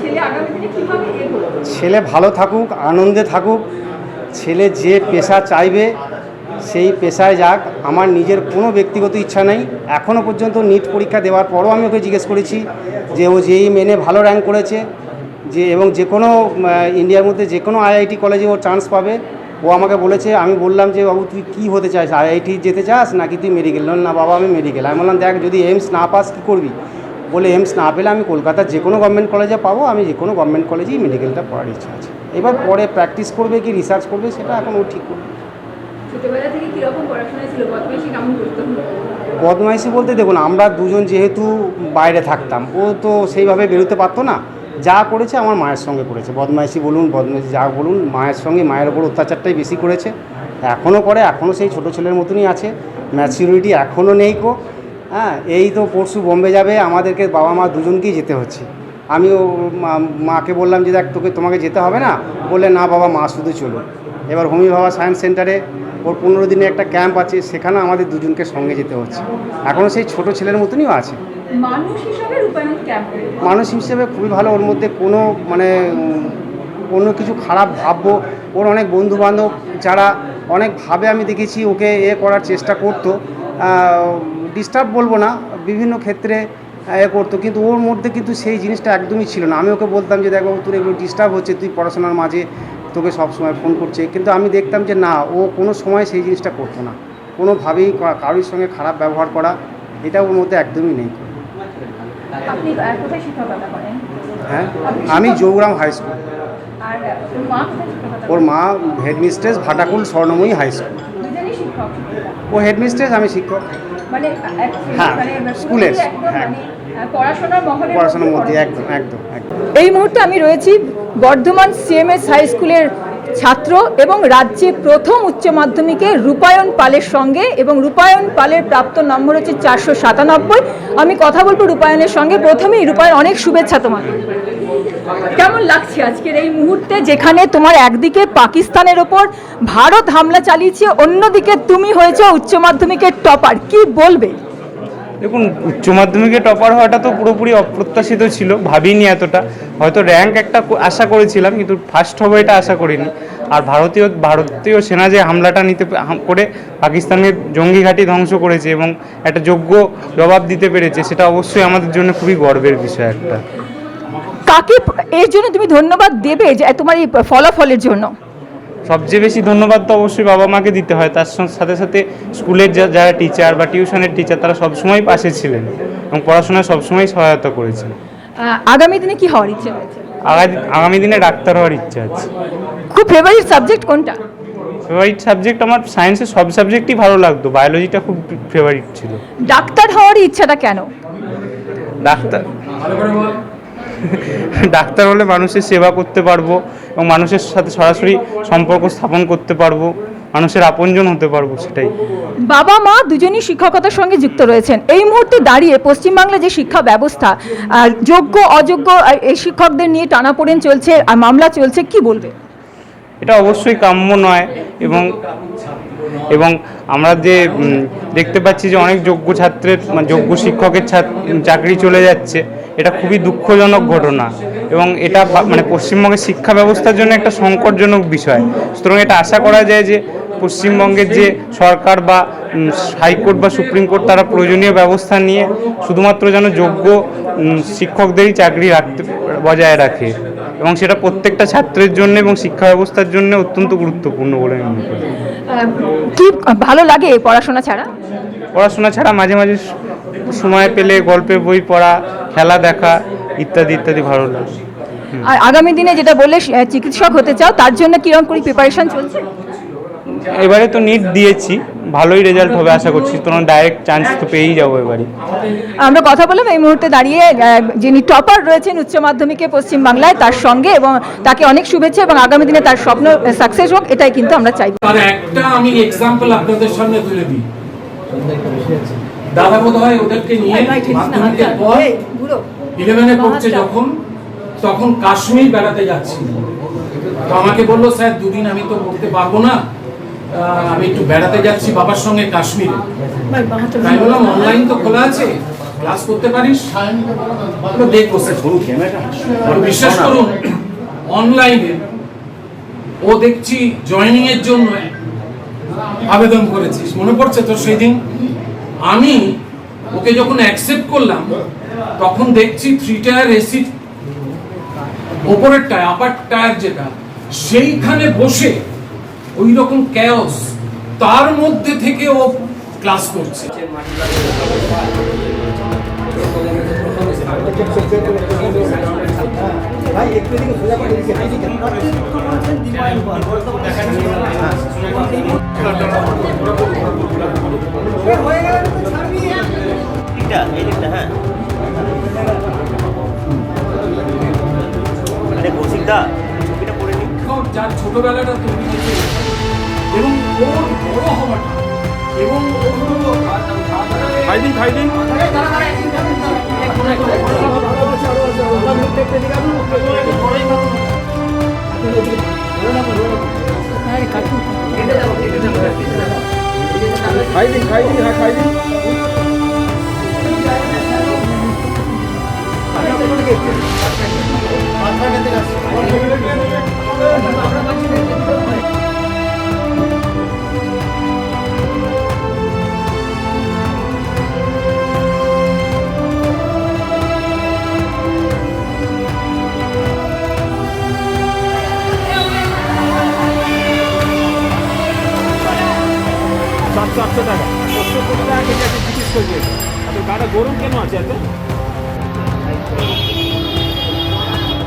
ছেলে ছেলে ভালো থাকুক, আনন্দে থাকুক। ছেলে যে পেশা চাইবে, সেই পেশায় যাক। আমার নিজের কোনো ব্যক্তিগত ইচ্ছা নেই। এখনও পর্যন্ত নিট পরীক্ষা দেওয়ার পরও আমি ওকে জিজ্ঞেস করেছি যে ও যেই মেনে ভালো র্যাঙ্ক করেছে, যে এবং যে কোনো ইন্ডিয়ার মধ্যে যে কোনো আইআইটি কলেজে ও চান্স পাবে। ও আমাকে বলেছে, আমি বললাম যে, বাবু, তুই কী হতে চাস? আইআইটি যেতে চাস? নাকি তুই মেডিকেল না, বাবা, আমি মেডিকেল আমি বললাম, দেখ, যদি এইমস না পাস, কী করবি? বলে এমস না পেলে আমি কলকাতার যে কোনো গভর্নমেন্ট কলেজে পাবো আমি যে কোনো গভর্নমেন্ট কলেজেই মেডিকেলটা পড়ার ইচ্ছা আছে। এবার পরে প্র্যাকটিস করবে কি রিসার্চ করবে সেটা এখন ও ঠিক করবে। বদমাইশি বলতে দেখুন আমরা দুজন যেহেতু বাইরে থাকতাম ও তো সেইভাবে বেরোতে পারতো না। যা করেছে আমার মায়ের সঙ্গে করেছে। বদমাইশি বলুন বদমাইশি যা বলুন মায়ের সঙ্গে মায়ের ওপর অত্যাচারটাই বেশি করেছে। এখনও করে এখনও সেই ছোটো ছেলের মতনই আছে। ম্যাচিউরিটি এখনও নেই কো হ্যাঁ এই তো পরশু বোম্বে যাবে আমাদেরকে বাবা মা দুজনকেই যেতে হচ্ছে। আমিও মাকে বললাম যে দেখ তোকে তোমাকে যেতে হবে না? বলে না বাবা মা শুধু চলো। এবার হোমি বাবা সায়েন্স সেন্টারে ওর পনেরো দিনে একটা ক্যাম্প আছে সেখানে আমাদের দুজনকে সঙ্গে যেতে হচ্ছে। এখনও সেই ছোট ছেলের মতনই আছে। মানুষ হিসেবে খুবই ভালো ওর মধ্যে কোনো মানে অন্য কিছু খারাপ ভাববো। ওর অনেক বন্ধু বান্ধব যারা অনেকভাবে আমি দেখেছি ওকে এ করার চেষ্টা করতো। ডিস্টার্ব বলব না বিভিন্ন ক্ষেত্রে এ করতো। কিন্তু ওর মধ্যে কিন্তু সেই জিনিসটা একদমই ছিল না। আমি ওকে বলতাম যে দেখো তোর এগুলো ডিস্টার্ব হচ্ছে তুই পড়াশোনার মাঝে তোকে সব সময় ফোন করছে। কিন্তু আমি দেখতাম যে না ও কোনো সময় সেই জিনিসটা করতো না। কোনোভাবেই কারোর সঙ্গে খারাপ ব্যবহার করা এটা ওর মধ্যে একদমই নেই। হ্যাঁ আমি জৌগ্রাম হাই স্কুল ওর মা headmistress Bhatakul Swarnamoyee high school ও হেডমিস্ট্রেস আমি শিক্ষক। হ্যাঁ, স্কুলের, হ্যাঁ। পড়াশোনার মধ্যে একদম। একদম একদম এই মুহূর্তে আমি রয়েছি বর্ধমান সিএমএস হাই স্কুলের ছাত্র এবং রাজ্যে প্রথম উচ্চ মাধ্যমিকে রূপায়ণ পালের সঙ্গে এবং রূপায়ণ পালের প্রাপ্ত নম্বর হচ্ছে চারশো সাতানব্বই। আমি কথা বলব রূপায়ণের সঙ্গে। প্রথমেই রূপায়ণ অনেক শুভেচ্ছা তোমার কেমন লাগছে আজকের এই মুহূর্তে যেখানে তোমার একদিকে পাকিস্তানের ওপর ভারত হামলা চালিয়েছে, অন্যদিকে তুমি হয়েছে উচ্চ মাধ্যমিকের টপার কি বলবে? দেখুন, উচ্চ মাধ্যমিকে টপার হওয়াটা তো পুরোপুরি অপ্রত্যাশিত ছিল, ভাবিনি এতটা। হয়তো র্যাঙ্ক একটা আশা করেছিলাম, কিন্তু ফার্স্ট হবে এটা আশা করিনি। আর ভারতীয় ভারতীয় সেনা যে হামলাটা নিতে করে পাকিস্তানের জঙ্গি ঘাঁটি ধ্বংস করেছে এবং একটা যোগ্য জবাব দিতে পেরেছে, সেটা অবশ্যই আমাদের জন্য খুবই গর্বের বিষয় একটা। কাকে এর জন্য তুমি ধন্যবাদ দেবে যে তোমার এই ফলাফলের জন্য? সবচেয়ে বেশি ধন্যবাদ তো অবশ্যই বাবা মাকে দিতে হয়। তার সাথে সাথে স্কুলের যা- যারা টিচার বা টিউশনের টিচার তারা সবসময় পাশে ছিলেন এবং পড়াশোনায় সবসময় সহায়তা করেছেন। আগামী দিনে কি হওয়ার ইচ্ছে আগামী আগামী দিনে ডাক্তার হওয়ার ইচ্ছা আছে। খুব ফেভারিট সাবজেক্ট কোনটা? ফেভারিট সাবজেক্ট আমার সায়েন্সের সব সাবজেক্টই ভালো লাগতো। বায়োলজিটা খুব ফেভারিট ছিল। ডাক্তার হওয়ার ইচ্ছাটা কেন? ডাক্তার। ডাক্তার হলে মানুষের সেবা করতে পারব এবং মানুষের সাথে সরাসরি সম্পর্ক স্থাপন করতে পারব মানুষের আপনজন হতে পারব সেটাই। বাবা মা দুজনই শিক্ষকতার সঙ্গে যুক্ত রয়েছেন। এই মুহূর্তে দাঁড়িয়ে পশ্চিমবাংলা যে শিক্ষা ব্যবস্থা আর যোগ্য অযোগ্য এই শিক্ষকদের নিয়ে টানাপোড়েন চলছে আর মামলা চলছে কি বলবে? এটা অবশ্যই কাম্য নয় এবং এবং আমরা যে দেখতে পাচ্ছি যে অনেক যোগ্য ছাত্রের মানে যোগ্য শিক্ষকের চাকরি চলে যাচ্ছে। এটা খুবই দুঃখজনক ঘটনা এবং এটা মানে পশ্চিমবঙ্গের শিক্ষা ব্যবস্থার জন্য একটা সংকটজনক বিষয়। সুতরাং এটা আশা করা যায় যে পশ্চিমবঙ্গের যে সরকার বা হাইকোর্ট বা সুপ্রিম কোর্ট তারা প্রয়োজনীয় ব্যবস্থা নিয়ে শুধুমাত্র যেন যোগ্য শিক্ষকদেরই চাকরি রাখতে বজায় রাখে এবং সেটা প্রত্যেকটা ছাত্রের জন্য এবং শিক্ষা ব্যবস্থার জন্য অত্যন্ত গুরুত্বপূর্ণ বলে আমি মনে করি। কি ভালো লাগে পড়াশোনা ছাড়া? পড়াশোনা ছাড়া মাঝে মাঝে সময় পেলে গল্পের বই পড়া খেলা দেখা ইত্যাদি ইত্যাদি ভালো লাগে আর আগামী দিনে যেটা বললে চিকিৎসক হতে চাও তার জন্য কীরকম করে প্রিপারেশন চলছে? এবারে তো নিট দিয়েছি ভালোই রেজাল্ট হবে আশা করছি। তোমার ডাইরেক্ট চান্স তো পেয়েই যাব এবারে। আমরা কথা বললাম এই মুহূর্তে দাঁড়িয়ে যিনি টপার রয়েছেন উচ্চ মাধ্যমিকে পশ্চিমবাংলায় তার সঙ্গে এবং তাকে অনেক শুভেচ্ছা এবং আগামী দিনে তার স্বপ্ন সাকসেস হোক এটাই কিন্তু আমরা চাইব। তার একটা আমি এক্সাম্পল আপনাদের সামনে তুলে দিই। দাদা বোধ হয় ওদেরকে নিয়ে মাধ্যমিকের পর ইলেভেনে পড়ছে যখন তখন কাশ্মীর বেড়াতে যাচ্ছি। তো আমাকে বলল স্যার দুদিন আমি তো পড়তে পারব না। আমি একটু বেড়াতে যাচ্ছি বাবার সঙ্গে কাশ্মীরে। তাই বললাম অনলাইন তো খোলা আছে ক্লাস করতে পারিস? দেখব স্যার বিশ্বাস করুন অনলাইনে ও দেখছি জয়েনিং এর জন্য আবেদন করেছিস। মনে পড়ছে তো সেই দিন? আমি ওকে যখন অ্যাকসেপ্ট করলাম তখন দেখছি থ্রি টায়ার এসি ওপরের টায়ার আপার টায়ার যেটা সেইখানে বসে ওই রকম ক্যাওস তার মধ্যে থেকে ও ক্লাস করছে। এটা এই দিকটা হ্যাঁ। আরে কৌশিক দা ছবিটা পড়ে নি? যার ছোটবেলাটা তৈরি হয়েছে এবং ওর বড় হওয়াটা এবং সাতশো আটশো টাকা। কষ্ট করে টাকা কেটে জিজ্ঞেস করবে এত গাটা গরম কেন আছে এত